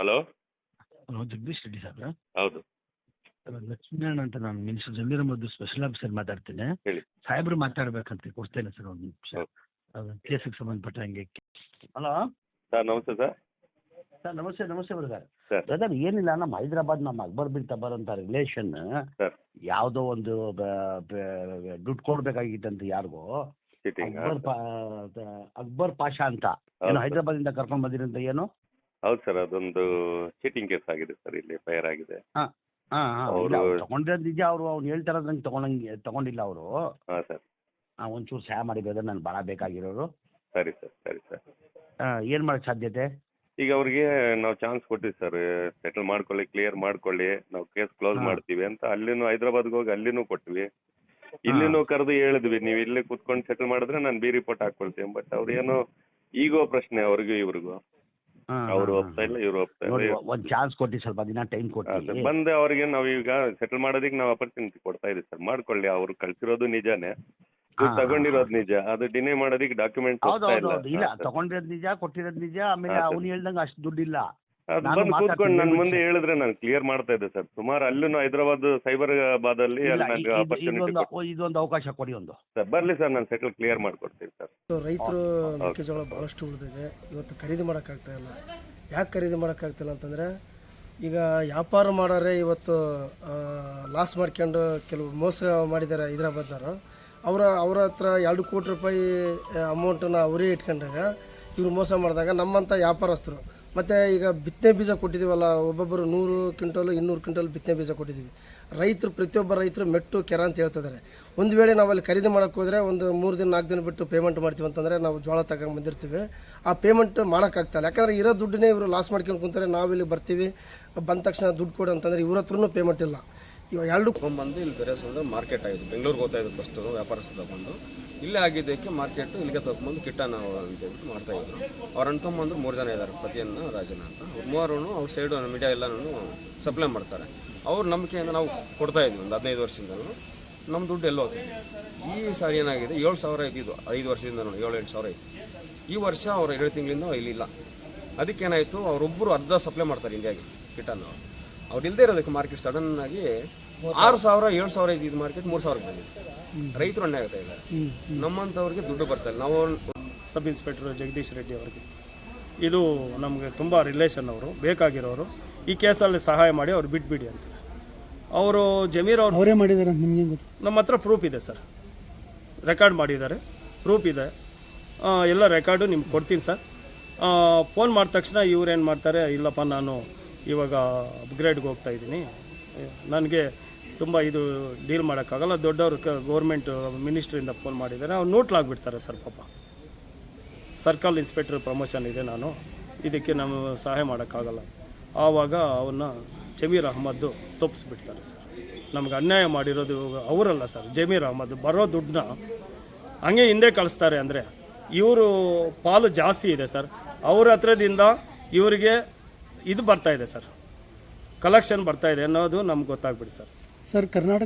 Hello? Hello Jagadish Reddy sir ಹೌದು. ಲಕ್ಷ್ಮೀನಾರಾಯಣ ಅಂತ ನಾನು minister Zameer Ahmed special officer ಮಾತಾಡ್ತೇನೆ. ಹೇಳಿ. ಸಾಹೇಬ್ರು ಮಾತಾಡ್ಬೇಕಂತ ಕೊಡ್ತೇನೆ ಸರ್ ಒಂದು ನಿಮಿಷ. ಕೇಸ್ ಕೇಸಿಗೆ ಸಂಬಂಧಪಟ್ಟ ಹಂಗೆ. Hello? Sir namaste sir. Sir namaste namaste brother. Sir. Brother ಏನಿಲ್ಲ ನಮ್ಮ ಹೈದರಾಬಾದ್ ನಮ್ಮ ಅಕ್ಬರ್ ಬಿನ್ ತಬರ್ ಅಂತ ರಿಲೇಷನ್ ಸರ್. ಯಾವುದೋ ಒಂದು ಬ- ಬ- ದುಡ್ಡು ಕೊಡ್ಬೇಕಾಗಿತ್ತಂತ ಯಾರಿಗೋ. ಅಕ್ಬರ್ ಪಾ ಅಕ್ಬರ್ ಪಾಷಾ ಅಂತ. ಏನು ಹೌದು ಇಂದ ಕರ್ಕೊಂಡ್ ಅಂತ ಏನು? ಹೌದು ಸರ್ ಅದೊಂದು ಚೀಟಿಂಗ್ ಕೇಸ್ ಆಗಿದೆ ಸರ್ ಇಲ್ಲಿ ಫೈರ್ ಆಗಿದೆ. ಹಾ ಹಾ ಅವ್ರು- ತಗೊಂಡಿರೋದು ನಿಜ ಅವರು ಅವ್ನು ಹೇಳ್ತಾರ ನಂಗೆ ತಗೊಂಡಂಗೆ ತಗೊಂಡಿಲ್ಲ ಅವರು. ಹಾ ಸರ್. ಒಂಚೂರು ಸಹಾಯ ಮಾಡಿ ಬೇಕಾದ್ರೆ ನಾನು ಬಹಳ ಬೇಕಾಗಿರೋರು. ಸರಿ ಸರ್ ಸರಿ ಸರ್. ಏನ್ ಮಾಡಕ್ ಸಾಧ್ಯತೆ? ಈಗ ಅವ್ರಿಗೆ ನಾವು ಚಾನ್ಸ್ ಕೊಟ್ಟಿವಿ ಸರ್ ಸೆಟಲ್ ಮಾಡ್ಕೊಳ್ಳಿ ಕ್ಲಿಯರ್ ಮಾಡ್ಕೊಳ್ಳಿ ನಾವು ಕೇಸ್ ಕ್ಲೋಸ್ ಹಾ. ಮಾಡ್ತೀವಿ ಅಂತ ಅಲ್ಲಿನೂ ಹೈದ್ರಾಬಾದ್ಗೆ ಹೋಗಿ ಅಲ್ಲಿನೂ ಕೊಟ್ವಿ. ಇಲ್ಲಿನೂ ಕರೆದು ಹೇಳಿದ್ವಿ ನೀವು ಇಲ್ಲೇ ಕುತ್ಕೊಂಡು ಸೆಟಲ್ ಮಾಡಿದ್ರೆ ನಾನು ಬಿ ರಿಪೋರ್ಟ್ ಹಾಕೊಳ್ತೀನಿ ಬಟ್ ಅವ್ರೇನೋ ಏನೋ ಈಗೋ ಪ್ರಶ್ನೆ ಅವ್ರಿಗೂ ಇವ್ರಿಗೂ. ಅವ್ರು ಒಪ್ತಾ ಇಲ್ಲ ಇವ್ರು ನೋಡಿ ಇಲ್ಲ. ಒಂದು ಚಾನ್ಸ್ ಕೊಟ್ಟು ಸ್ವಲ್ಪ ದಿನ ಟೈಮ್ ಕೊಟ್ಟು. ಬಂದೆ ಅವ್ರಿಗೆ ನಾವು ಈಗ ಸೆಟಲ್ ಮಾಡೋದಕ್ಕೆ ನಾವು ಅಪರ್ಚುನಿಟಿ ಕೊಡ್ತಾ ಇದೀವಿ ಸರ್. ಮಾಡ್ಕೊಳ್ಳಿ ಅವ್ರು ಕಳ್ಸಿರೋದು ನಿಜಾನೇ. ಹಾ, ತಗೊಂಡಿರೋದು ನಿಜ ಅದು ಡಿನೇ ಮಾಡೋದಕ್ಕೆ ಡಾಕ್ಯುಮೆಂಟ್ ಹೌದು ಹೌದು ಹೌದು. ಇಲ್ಲ ತಗೊಂಡಿರೋದು ನಿಜ ಕೊಟ್ಟಿರೋದು ನಿಜ ಆಮೇಲೆ ಹಾ, ಸರ್. ಅವ್ನು ಹೇಳ್ದಂಗೆ ಅಷ್ಟು ದುಡ್ಡಿಲ್ಲ. ಅದು ನಾನು ಬಂದು ಕೂತ್ಕೊಂಡು ನನ್ನ ಮುಂದೆ ಹೇಳಿದ್ರೆ ನಾನು ಕ್ಲಿಯರ್ ಮಾಡ್ತಾ ಇದ್ದೆ ಸರ್. ಸುಮಾರು ಅಲ್ಲೂ ಹೈದರಾಬಾದ್ ಸೈಬರಾಬಾದ್ ಅಲ್ಲಿ ಇಲ್ಲ, ಅಲ್ಲಿ ಇ- ನನಗೆ ಇದು- ಅಪರ್ಚುನಿಟಿ ಇದೊಂದು ಇದೊಂದು ಅವಕಾಶ ಕೊಡಿ ಒಂದು. ಸರ್ ಬರ್ಲಿ ಸರ್ ನಾನು ಸೆಟಲ್ ಕ್ಲಿಯರ್ ಮಾಡ್ಕೊಡ್ತೀನಿ ಸರ್. ಸೊ ರೈತರು ಮೆಕ್ಕೆಜೋಳ ಬಹಳಷ್ಟು ಉಳಿದಿದೆ. ಇವತ್ತು ಖರೀದಿ ಮಾಡೋಕ್ಕಾಗ್ತಾ ಇಲ್ಲ. ಯಾಕೆ ಖರೀದಿ ಮಾಡೋಕ್ಕಾಗ್ತಿಲ್ಲ ಅಂತಂದರೆ ಈಗ ವ್ಯಾಪಾರ ಮಾಡೋರೆ ಇವತ್ತು ಲಾಸ್ ಮಾಡ್ಕೊಂಡು ಕೆಲವು ಮೋಸ ಮಾಡಿದ್ದಾರೆ ಹೈದರಾಬಾದ್ನವರು. ಅವರ ಅವ್ರ ಹತ್ರ ಎರಡು ಕೋಟಿ ರೂಪಾಯಿ ಅಮೌಂಟನ್ನು ಅವರೇ ಇಟ್ಕೊಂಡಾಗ ಇವ್ರು ಮೋಸ ಮಾಡಿದಾಗ ನಮ್ಮಂಥ ವ್ಯಾಪಾರಸ್ಥರು ಮತ್ತು ಈಗ ಬಿತ್ತನೆ ಬೀಜ ಕೊಟ್ಟಿದ್ದೀವಲ್ಲ, ಒಬ್ಬೊಬ್ಬರು ನೂರು ಕ್ವಿಂಟಲ್, ಇನ್ನೂರು ಕ್ವಿಂಟಲ್ ಬಿತ್ತನೆ ಬೀಜ ಕೊಟ್ಟಿದ್ದೀವಿ. ರೈತರು, ಪ್ರತಿಯೊಬ್ಬ ರೈತರು ಮೆಟ್ಟು, ಕೆರ ಅಂತ ಹೇಳ್ತಿದ್ದಾರೆ. ಒಂದು ವೇಳೆ ನಾವು ಅಲ್ಲಿ ಖರೀದಿ ಮಾಡೋಕ್ಕೆ ಹೋದರೆ ಒಂದು ಮೂರು ದಿನ, ನಾಲ್ಕು ದಿನ ಬಿಟ್ಟು ಪೇಮೆಂಟ್ ಮಾಡ್ತೀವಿ ಅಂತಂದರೆ ನಾವು ಜೋಳ ತಗೊಂಡು ಬಂದಿರ್ತೀವಿ. ಆ ಪೇಮೆಂಟ್ ಮಾಡೋಕ್ಕಾಗ್ತಾಯಿಲ್ಲ ಯಾಕಂದರೆ ಇರೋ ದುಡ್ಡನ್ನೇ ಇವರು ಲಾಸ್ ಮಾಡ್ಕೊಂಡು ಕುಂತಾರೆ ನಾವು ಇಲ್ಲಿ ಬರ್ತೀವಿ. ಬಂದ ತಕ್ಷಣ ದುಡ್ಡು ಕೊಡು ಅಂತಂದರೆ ಇವ್ರ ಹತ್ರನೂ ಪೇಮೆಂಟ್ ಇಲ್ಲ. ಇವಾಗ ಎರಡು ಬಂದು ಇಲ್ಲಿ ಬೆರೆಸೋದು ಮಾರ್ಕೆಟ್ ಆಯಿತು ಬೆಂಗಳೂರಿಗೆ ಹೋಗ್ತಾ ಇದ್ದು ಫಸ್ಟು ವ್ಯಾಪಾರಸ್ಥರು ತಗೊಂಡು. ಇಲ್ಲೇ ಆಗಿದ್ದಕ್ಕೆ ಮಾರ್ಕೆಟ್ ಇಲ್ಲಿಗೆ ತಗೊಂಬಂದು ಕಿಟ್ಟ ನಾವು ಅಂತೇಳ್ಬಿಟ್ಟು ಮಾಡ್ತಾ ಇದ್ರು. ಅವ್ರ ಮೂರು ಜನ ಇದ್ದಾರೆ ಪತಿಯನ್ನ, ರಾಜನ ಅಂತ. ಮೂವರು ಅವ್ರ ಸೈಡು ಮೀಡಿಯಾ ಎಲ್ಲನೂ ಸಪ್ಲೈ ಮಾಡ್ತಾರೆ. ಅವ್ರ ನಂಬಿಕೆಯಿಂದ ನಾವು ಕೊಡ್ತಾ ಇದ್ವಿ ಒಂದು ಹದಿನೈದು ವರ್ಷದಿಂದಲೂ ನಮ್ಮ ದುಡ್ಡು ಎಲ್ಲೋ ಹೋಗ್ತದೆ. ಈ ಸಾರಿ ಏನಾಗಿದೆ, ಏಳು ಸಾವಿರ ಇದ್ದಿದ್ದು ಐದು ವರ್ಷದಿಂದ ಏಳು ಎಂಟು ಸಾವಿರ ಇತ್ತು ಈ ವರ್ಷ ಅವ್ರು ಎರಡು ತಿಂಗಳಿಂದ ಇಲ್ಲಿಲ್ಲ. ಅದಕ್ಕೇನಾಯಿತು ಅವರೊಬ್ಬರು ಅರ್ಧ ಸಪ್ಲೈ ಮಾಡ್ತಾರೆ ಇಂಡಿಯಾಗೆ ಕಿಟ್ಟನ್ನು. ಅವ್ರು ಇಲ್ಲದೆ ಇರೋದಕ್ಕೆ ಮಾರ್ಕೆಟ್ ಸಡನ್ನಾಗಿ ಆರು ಸಾವಿರ, ಏಳು ಸಾವಿರ ಇದ್ದಿದ್ದು ಮಾರ್ಕೆಟ್ ಮೂರು ಸಾವಿರಕ್ಕೆ ಬಂದಿದೆ. ರೈತರು ಅನ್ಯಾಯ ಆಗ್ತಾ ಇದ್ದಾರೆ. ನಮ್ಮಂಥವ್ರಿಗೆ ದುಡ್ಡು ಬರ್ತಾ ಇಲ್ಲ. ನಾವು ಸಬ್ ಇನ್ಸ್ಪೆಕ್ಟರ್ ಜಗದೀಶ್ ರೆಡ್ಡಿ ಅವರಿಗೆ. ಇದು ನಮಗೆ ತುಂಬ ರಿಲೇಷನ್ ಅವರು ಬೇಕಾಗಿರೋರು. ಈ ಕೇಸಲ್ಲಿ ಸಹಾಯ ಮಾಡಿ ಅವ್ರು ಬಿಟ್ಬಿಡಿ ಅಂತ. ಅವರು ಜಮೀರ್ ಅವ್ರು ಅವರೇ ಮಾಡಿದ್ದಾರೆ ನಿಮ್ಗೆ ಗೊತ್ತು? ನಮ್ಮ ಹತ್ರ ಪ್ರೂಫ್ ಇದೆ ಸರ್. ರೆಕಾರ್ಡ್ ಮಾಡಿದ್ದಾರೆ. ಪ್ರೂಫ್ ಇದೆ. ಎಲ್ಲ ರೆಕಾರ್ಡು ನಿಮ್ಗೆ ಕೊಡ್ತೀನಿ ಸರ್. ಫೋನ್ ಮಾಡಿದ ತಕ್ಷಣ ಇವ್ರೇನು ಮಾಡ್ತಾರೆ ಇಲ್ಲಪ್ಪ ನಾನು ಇವಾಗ ಅಪ್ಗ್ರೇಡ್ಗೆ ಹೋಗ್ತಾ ಇದ್ದೀನಿ. ನನಗೆ ತುಂಬ ಇದು ಡೀಲ್ ಮಾಡೋಕ್ಕಾಗಲ್ಲ. ದೊಡ್ಡವರು ಕ ಗೌರ್ಮೆಂಟ್ ಮಿನಿಸ್ಟ್ರಿಂದ ಫೋನ್ ಮಾಡಿದ್ದಾರೆ. ಅವ್ರು ನೋಟ್ಲಾಗ್ಬಿಡ್ತಾರೆ ಸರ್ ಪಾಪ. ಸರ್ಕಲ್ ಇನ್ಸ್ಪೆಕ್ಟರ್ ಪ್ರಮೋಷನ್ ಇದೆ ನಾನು. ಇದಕ್ಕೆ ನಾವು ಸಹಾಯ ಮಾಡೋಕ್ಕಾಗಲ್ಲ. ಆವಾಗ ಅವನ್ನ ಜಮೀರ್ ಅಹಮದ್ದು ತಪ್ಪಿಸ್ಬಿಡ್ತಾರೆ ಸರ್. ನಮ್ಗೆ ಅನ್ಯಾಯ ಮಾಡಿರೋದು ಅವರಲ್ಲ ಸರ್. ಜಮೀರ್ ಅಹಮದ್ ಬರೋ ದುಡ್ಡನ್ನ ಹಂಗೆ ಹಿಂದೆ ಕಳಿಸ್ತಾರೆ ಅಂದರೆ ಇವರು ಪಾಲು ಜಾಸ್ತಿ ಇದೆ ಸರ್. ಅವ್ರ ಹತ್ರದಿಂದ ಇವರಿಗೆ ಇದು ಬರ್ತಾ ಇದೆ ಸರ್. ಕಲೆಕ್ಷನ್ ಬರ್ತಾ ಇದೆ ಅನ್ನೋದು ನಮ್ಗೆ ಗೊತ್ತಾಗ್ಬಿಡಿ ಸರ್. ಸರ್ ಕರ್ನಾಟಕ